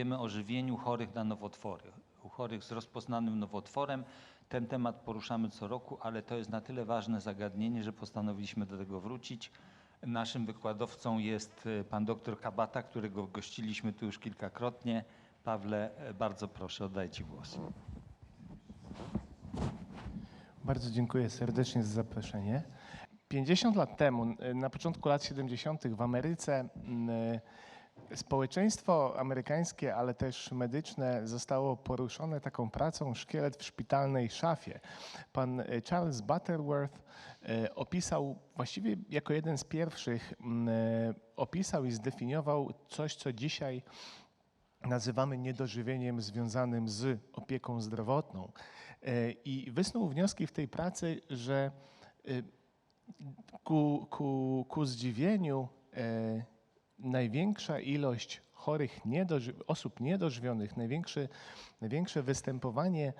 wiemy o żywieniu chorych na nowotwory, u chorych z rozpoznanym nowotworem. Ten temat poruszamy co roku, ale to jest na tyle ważne zagadnienie, że postanowiliśmy do tego wrócić. Naszym wykładowcą jest e, pan dr Kabata, którego gościliśmy tu już kilkakrotnie. Pawle, e, bardzo proszę, oddaję Ci głos. Bardzo dziękuję serdecznie za zaproszenie. 50 lat temu, y, na początku lat 70. w Ameryce, społeczeństwo amerykańskie, ale też medyczne zostało poruszone taką pracą szkielet w szpitalnej szafie. Pan y, Charles Butterworth y, opisał właściwie jako jeden z pierwszych, y, opisał i zdefiniował coś, co dzisiaj nazywamy niedożywieniem związanym z opieką zdrowotną. E, I wysnuł wnioski w tej pracy, że e, ku, ku, ku zdziwieniu e, największa ilość chorych osób niedożywionych, największe, największe występowanie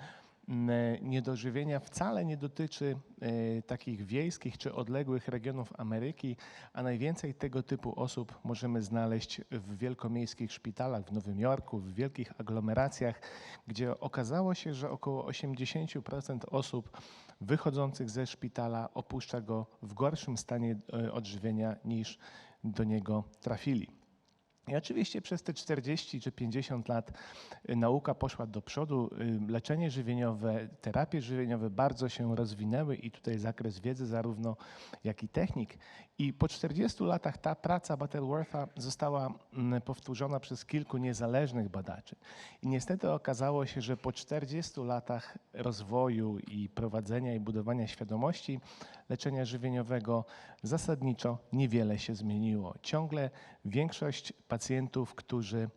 m, niedożywienia wcale nie dotyczy e, takich wiejskich czy odległych regionów Ameryki, a najwięcej tego typu osób możemy znaleźć w wielkomiejskich szpitalach w Nowym Jorku, w wielkich aglomeracjach, gdzie okazało się, że około 80% osób wychodzących ze szpitala opuszcza go w gorszym stanie e, odżywienia niż do niego trafili. I oczywiście przez te 40 czy 50 lat y, nauka poszła do przodu, y, leczenie żywieniowe, terapie żywieniowe bardzo się rozwinęły i tutaj zakres wiedzy zarówno jak i technik. I po 40 latach ta praca Butterwortha została mm, powtórzona przez kilku niezależnych badaczy. I niestety okazało się, że po 40 latach rozwoju i prowadzenia i budowania świadomości leczenia żywieniowego zasadniczo niewiele się zmieniło. Ciągle większość pacjentów, którzy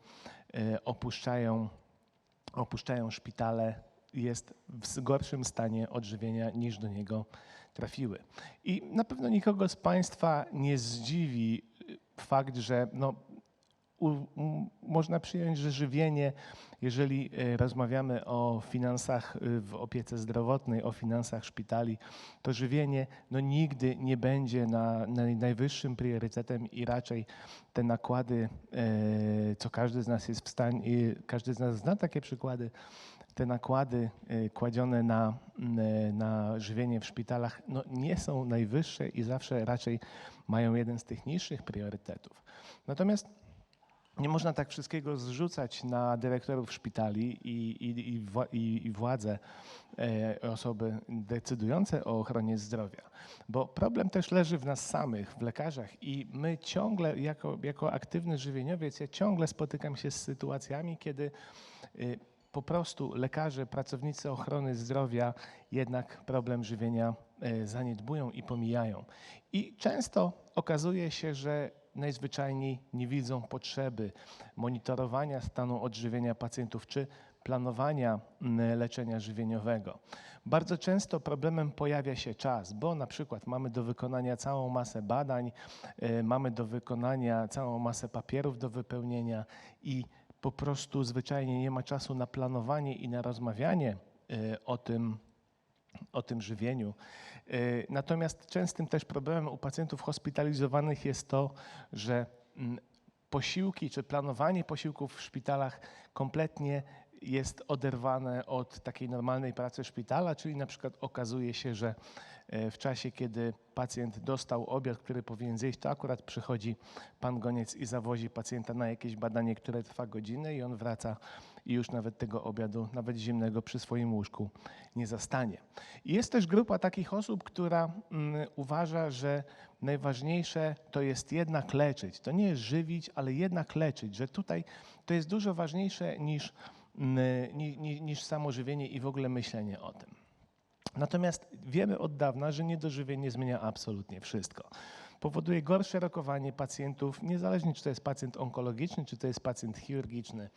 e, opuszczają, opuszczają szpitale, jest w gorszym stanie odżywienia niż do niego trafiły. I na pewno nikogo z Państwa nie zdziwi y, fakt, że no, u, można przyjąć, że żywienie, jeżeli e, rozmawiamy o finansach y, w opiece zdrowotnej, o finansach szpitali, to żywienie no, nigdy nie będzie na, na najwyższym priorytetem i raczej te nakłady, e, co każdy z nas jest w stanie, każdy z nas zna takie przykłady, te nakłady e, kładzione na, e, na żywienie w szpitalach no, nie są najwyższe i zawsze raczej mają jeden z tych niższych priorytetów. Natomiast nie można tak wszystkiego zrzucać na dyrektorów szpitali i, i, i, wła- i, i władze, e, osoby decydujące o ochronie zdrowia. Bo problem też leży w nas samych, w lekarzach i my ciągle, jako, jako aktywny żywieniowiec, ja ciągle spotykam się z sytuacjami, kiedy y, po prostu lekarze, pracownicy ochrony zdrowia jednak problem żywienia e, zaniedbują i pomijają. I często okazuje się, że najzwyczajniej nie widzą potrzeby monitorowania stanu odżywienia pacjentów czy planowania mm, leczenia żywieniowego. Bardzo często problemem pojawia się czas, bo na przykład mamy do wykonania całą masę badań, e, mamy do wykonania całą masę papierów do wypełnienia i po prostu zwyczajnie nie ma czasu na planowanie i na rozmawianie e, o tym, o tym żywieniu. E, Natomiast częstym też problemem u pacjentów hospitalizowanych jest to, że mm, posiłki czy planowanie posiłków w szpitalach kompletnie jest oderwane od takiej normalnej pracy szpitala, czyli na przykład okazuje się, że e, w czasie, kiedy pacjent dostał obiad, który powinien zjeść, to akurat przychodzi pan goniec i zawozi pacjenta na jakieś badanie, które trwa godzinę i on wraca i już nawet tego obiadu, nawet zimnego przy swoim łóżku nie zastanie. Jest też grupa takich osób, która mm, uważa, że najważniejsze to jest jednak leczyć. To nie jest żywić, ale jednak leczyć, że tutaj to jest dużo ważniejsze niż, mm, ni, ni, niż samo żywienie i w ogóle myślenie o tym. Natomiast wiemy od dawna, że niedożywienie zmienia absolutnie wszystko. Powoduje gorsze rokowanie pacjentów, niezależnie czy to jest pacjent onkologiczny, czy to jest pacjent chirurgiczny.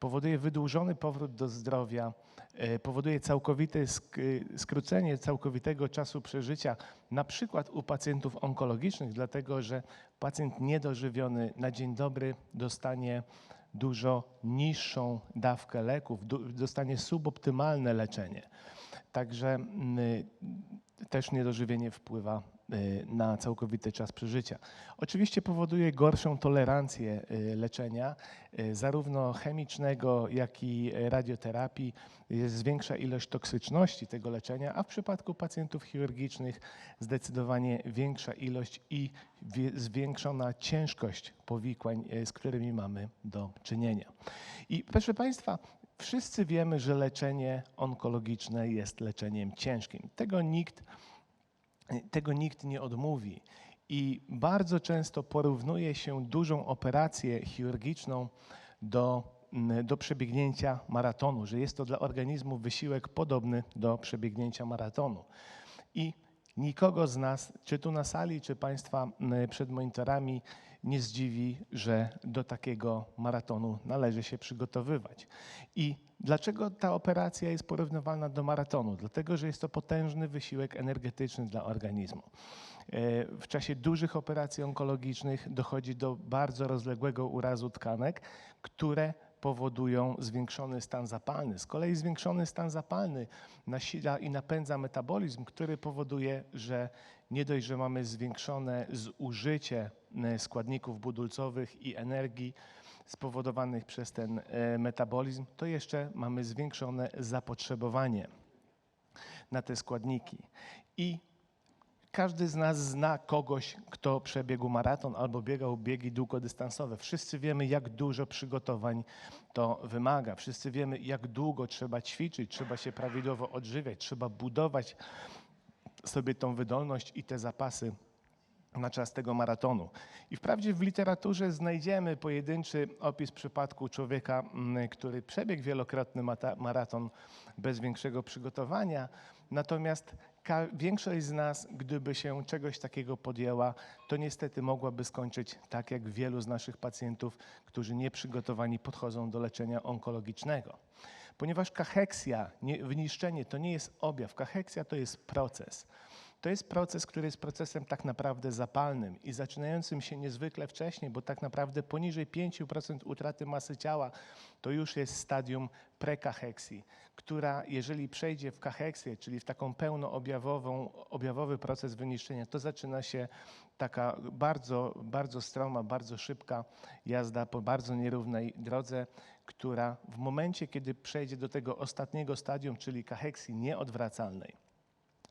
Powoduje wydłużony powrót do zdrowia, e, powoduje całkowite sk- skrócenie całkowitego czasu przeżycia, na przykład u pacjentów onkologicznych, dlatego że pacjent niedożywiony na dzień dobry dostanie dużo niższą dawkę leków, dostanie suboptymalne leczenie. Także mm, też niedożywienie wpływa na całkowity czas przeżycia. Oczywiście powoduje gorszą tolerancję y, leczenia, y, zarówno chemicznego, jak i radioterapii. Jest zwiększa ilość toksyczności tego leczenia, a w przypadku pacjentów chirurgicznych zdecydowanie większa ilość i zwiększona ciężkość powikłań, y, z którymi mamy do czynienia. I proszę Państwa, wszyscy wiemy, że leczenie onkologiczne jest leczeniem ciężkim. Tego nikt, tego nikt nie odmówi. I bardzo często porównuje się dużą operację chirurgiczną do, mm, do przebiegnięcia maratonu, że jest to dla organizmu wysiłek podobny do przebiegnięcia maratonu. I nikogo z nas, czy tu na sali, czy Państwa mm, przed monitorami, nie zdziwi, że do takiego maratonu należy się przygotowywać. I dlaczego ta operacja jest porównywalna do maratonu? Dlatego, że jest to potężny wysiłek energetyczny dla organizmu. E, W czasie dużych operacji onkologicznych dochodzi do bardzo rozległego urazu tkanek, które powodują zwiększony stan zapalny. Z kolei zwiększony stan zapalny nasila i napędza metabolizm, który powoduje, że nie dość, że mamy zwiększone zużycie e, składników budulcowych i energii spowodowanych przez ten e, metabolizm, to jeszcze mamy zwiększone zapotrzebowanie na te składniki. I każdy z nas zna kogoś, kto przebiegł maraton albo biegał biegi długodystansowe. Wszyscy wiemy, jak dużo przygotowań to wymaga. Wszyscy wiemy, jak długo trzeba ćwiczyć, trzeba się prawidłowo odżywiać, trzeba budować sobie tą wydolność i te zapasy na czas tego maratonu. I wprawdzie w literaturze znajdziemy pojedynczy opis przypadku człowieka, mm, który przebiegł wielokrotny maraton bez większego przygotowania, natomiast większość z nas, gdyby się czegoś takiego podjęła, to niestety mogłaby skończyć tak jak wielu z naszych pacjentów, którzy nieprzygotowani podchodzą do leczenia onkologicznego. Ponieważ kacheksja, nie, to nie jest objaw, kacheksja to jest proces. To jest proces, który jest procesem tak naprawdę zapalnym i zaczynającym się niezwykle wcześnie, bo tak naprawdę poniżej 5% utraty masy ciała to już jest stadium prekacheksji, która jeżeli przejdzie w kacheksję, czyli w taką pełnoobjawową, objawowy proces wyniszczenia, to zaczyna się taka bardzo, bardzo stroma, bardzo szybka jazda po bardzo nierównej drodze, która w momencie, kiedy przejdzie do tego ostatniego stadium, czyli kacheksji nieodwracalnej,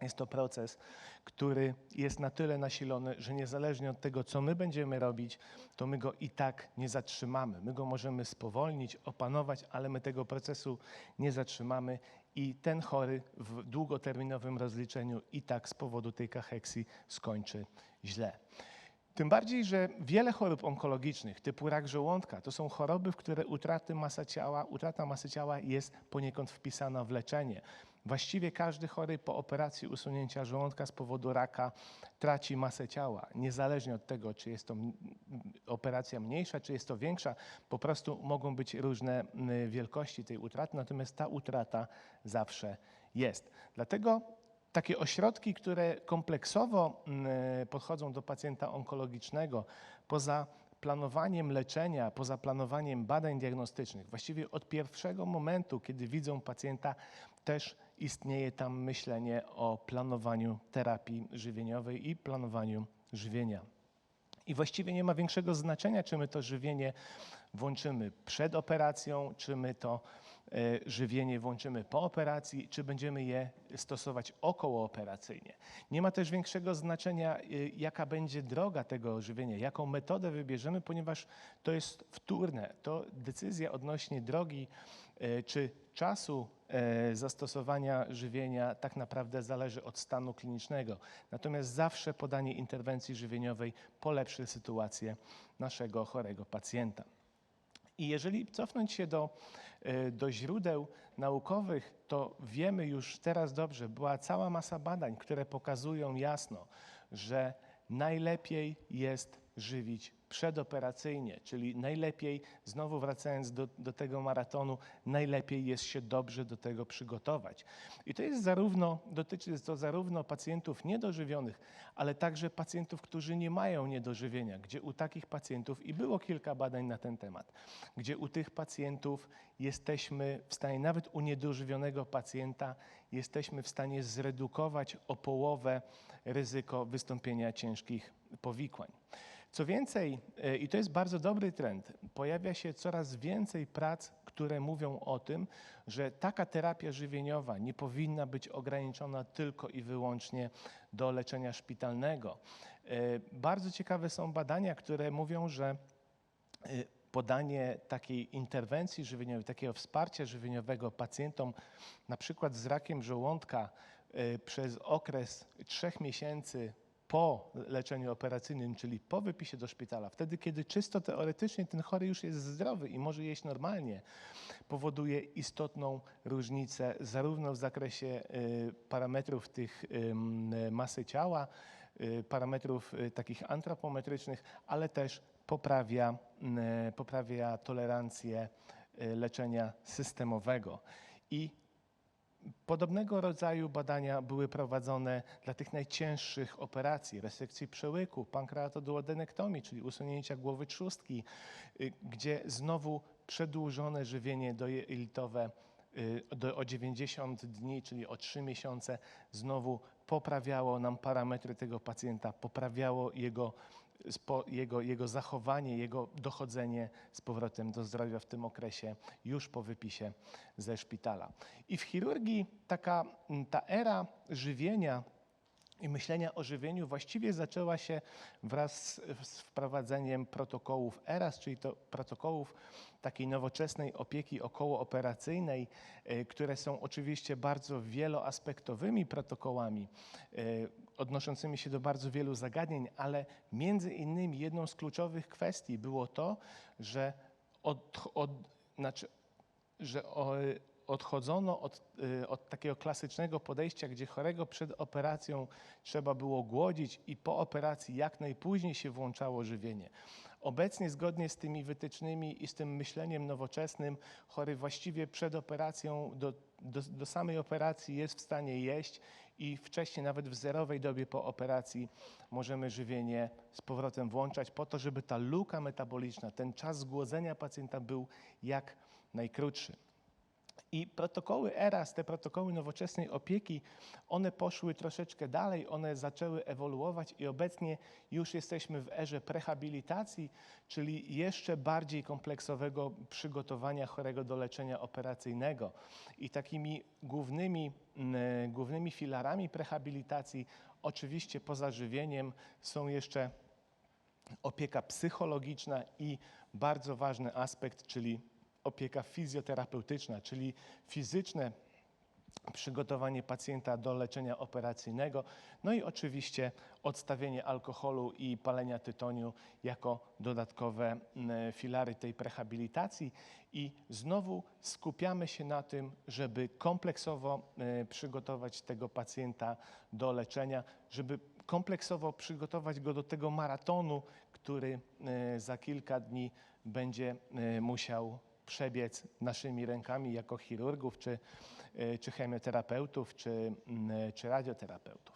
jest to proces, który jest na tyle nasilony, że niezależnie od tego, co my będziemy robić, to my go i tak nie zatrzymamy. My go możemy spowolnić, opanować, ale my tego procesu nie zatrzymamy i ten chory w długoterminowym rozliczeniu i tak z powodu tej kacheksji skończy źle. Tym bardziej, że wiele chorób onkologicznych, typu rak żołądka, to są choroby, w które utraty masa ciała, utrata masy ciała jest poniekąd wpisana w leczenie. Właściwie każdy chory po operacji usunięcia żołądka z powodu raka traci masę ciała. Niezależnie od tego, czy jest to operacja mniejsza, czy jest to większa, po prostu mogą być różne wielkości tej utraty, natomiast ta utrata zawsze jest. Dlatego takie ośrodki, które kompleksowo podchodzą do pacjenta onkologicznego, poza planowaniem leczenia, poza planowaniem badań diagnostycznych, właściwie od pierwszego momentu, kiedy widzą pacjenta, też istnieje tam myślenie o planowaniu terapii żywieniowej i planowaniu żywienia. I właściwie nie ma większego znaczenia, czy my to żywienie włączymy przed operacją, czy my to e, żywienie włączymy po operacji, czy będziemy je stosować okołooperacyjnie. Nie ma też większego znaczenia, e, jaka będzie droga tego żywienia, jaką metodę wybierzemy, ponieważ to jest wtórne. To decyzja odnośnie drogi e, czy czasu zastosowania żywienia tak naprawdę zależy od stanu klinicznego. Natomiast zawsze podanie interwencji żywieniowej polepszy sytuację naszego chorego pacjenta. I jeżeli cofnąć się do, e, do źródeł naukowych, to wiemy już teraz dobrze, była cała masa badań, które pokazują jasno, że najlepiej jest żywić przedoperacyjnie, czyli najlepiej, znowu wracając do, do tego maratonu, najlepiej jest się dobrze do tego przygotować. I to jest zarówno, dotyczy to zarówno pacjentów niedożywionych, ale także pacjentów, którzy nie mają niedożywienia, gdzie u takich pacjentów, i było kilka badań na ten temat, gdzie u tych pacjentów jesteśmy w stanie, nawet u niedożywionego pacjenta, jesteśmy w stanie zredukować o połowę ryzyko wystąpienia ciężkich powikłań. Co więcej, e, i to jest bardzo dobry trend, pojawia się coraz więcej prac, które mówią o tym, że taka terapia żywieniowa nie powinna być ograniczona tylko i wyłącznie do leczenia szpitalnego. E, Bardzo ciekawe są badania, które mówią, że e, podanie takiej interwencji żywieniowej, takiego wsparcia żywieniowego pacjentom, na przykład z rakiem żołądka przez okres trzech miesięcy po leczeniu operacyjnym, czyli po wypisie do szpitala, wtedy kiedy czysto teoretycznie ten chory już jest zdrowy i może jeść normalnie, powoduje istotną różnicę zarówno w zakresie y, parametrów tych masy ciała, y, parametrów y, takich antropometrycznych, ale też poprawia, poprawia tolerancję leczenia systemowego. I Podobnego rodzaju badania były prowadzone dla tych najcięższych operacji, resekcji przełyku, pankreatoduodenektomii, czyli usunięcia głowy trzustki, y, gdzie znowu przedłużone żywienie dojelitowe y, do, o 90 dni, czyli o 3 miesiące, znowu poprawiało nam parametry tego pacjenta, poprawiało jego, jego, jego zachowanie, jego dochodzenie z powrotem do zdrowia w tym okresie już po wypisie ze szpitala. I w chirurgii taka mm, ta era żywienia i myślenia o żywieniu właściwie zaczęła się wraz z, wprowadzeniem protokołów ERAS, czyli to protokołów takiej nowoczesnej opieki okołooperacyjnej, e, które są oczywiście bardzo wieloaspektowymi protokołami, e, odnoszącymi się do bardzo wielu zagadnień, ale między innymi jedną z kluczowych kwestii było to, że od, od, znaczy, że odchodzono od, y, od takiego klasycznego podejścia, gdzie chorego przed operacją trzeba było głodzić i po operacji jak najpóźniej się włączało żywienie. Obecnie zgodnie z tymi wytycznymi i z tym myśleniem nowoczesnym chory właściwie przed operacją do, do, do samej operacji jest w stanie jeść i wcześniej nawet w zerowej dobie po operacji możemy żywienie z powrotem włączać po to, żeby ta luka metaboliczna, ten czas zgłodzenia pacjenta był jak najkrótszy. I protokoły ERAS, te protokoły nowoczesnej opieki, one poszły troszeczkę dalej, one zaczęły ewoluować i obecnie już jesteśmy w erze prehabilitacji, czyli jeszcze bardziej kompleksowego przygotowania chorego do leczenia operacyjnego. I takimi głównymi, mm, głównymi filarami prehabilitacji, oczywiście poza żywieniem, są jeszcze opieka psychologiczna i bardzo ważny aspekt, czyli opieka fizjoterapeutyczna, czyli fizyczne przygotowanie pacjenta do leczenia operacyjnego, no i oczywiście odstawienie alkoholu i palenia tytoniu jako dodatkowe mm, filary tej prehabilitacji. I znowu skupiamy się na tym, żeby kompleksowo e, przygotować tego pacjenta do leczenia, żeby kompleksowo przygotować go do tego maratonu, który e, za kilka dni będzie e, musiał przebiec naszymi rękami jako chirurgów, czy, y, czy chemioterapeutów, czy, mm, czy radioterapeutów.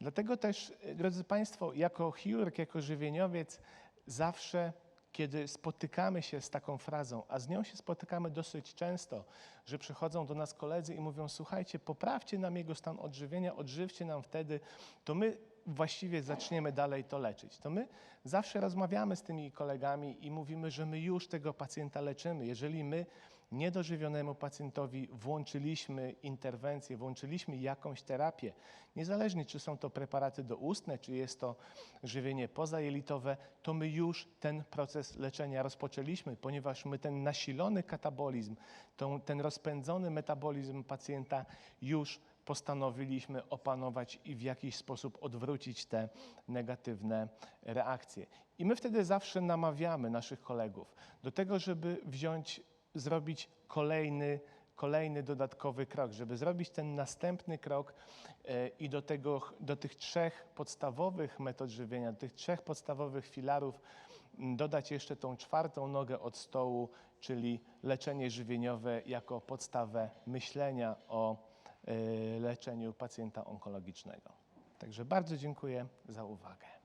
Dlatego też, y, drodzy Państwo, jako chirurg, jako żywieniowiec, zawsze, kiedy spotykamy się z taką frazą, a z nią się spotykamy dosyć często, że przychodzą do nas koledzy i mówią: Słuchajcie, poprawcie nam jego stan odżywienia, odżywcie nam wtedy, to my właściwie zaczniemy dalej to leczyć. To my zawsze rozmawiamy z tymi kolegami i mówimy, że my już tego pacjenta leczymy. Jeżeli my niedożywionemu pacjentowi włączyliśmy interwencję, włączyliśmy jakąś terapię, niezależnie czy są to preparaty doustne, czy jest to żywienie pozajelitowe, to my już ten proces leczenia rozpoczęliśmy, ponieważ my ten nasilony katabolizm, ten rozpędzony metabolizm pacjenta już postanowiliśmy opanować i w jakiś sposób odwrócić te negatywne reakcje. I my wtedy zawsze namawiamy naszych kolegów do tego, żeby wziąć, zrobić kolejny, kolejny dodatkowy krok, żeby zrobić ten następny krok e, i do, tego, do tych trzech podstawowych metod żywienia, do tych trzech podstawowych filarów dodać jeszcze tą czwartą nogę od stołu, czyli leczenie żywieniowe jako podstawę myślenia o leczeniu pacjenta onkologicznego. Także bardzo dziękuję za uwagę.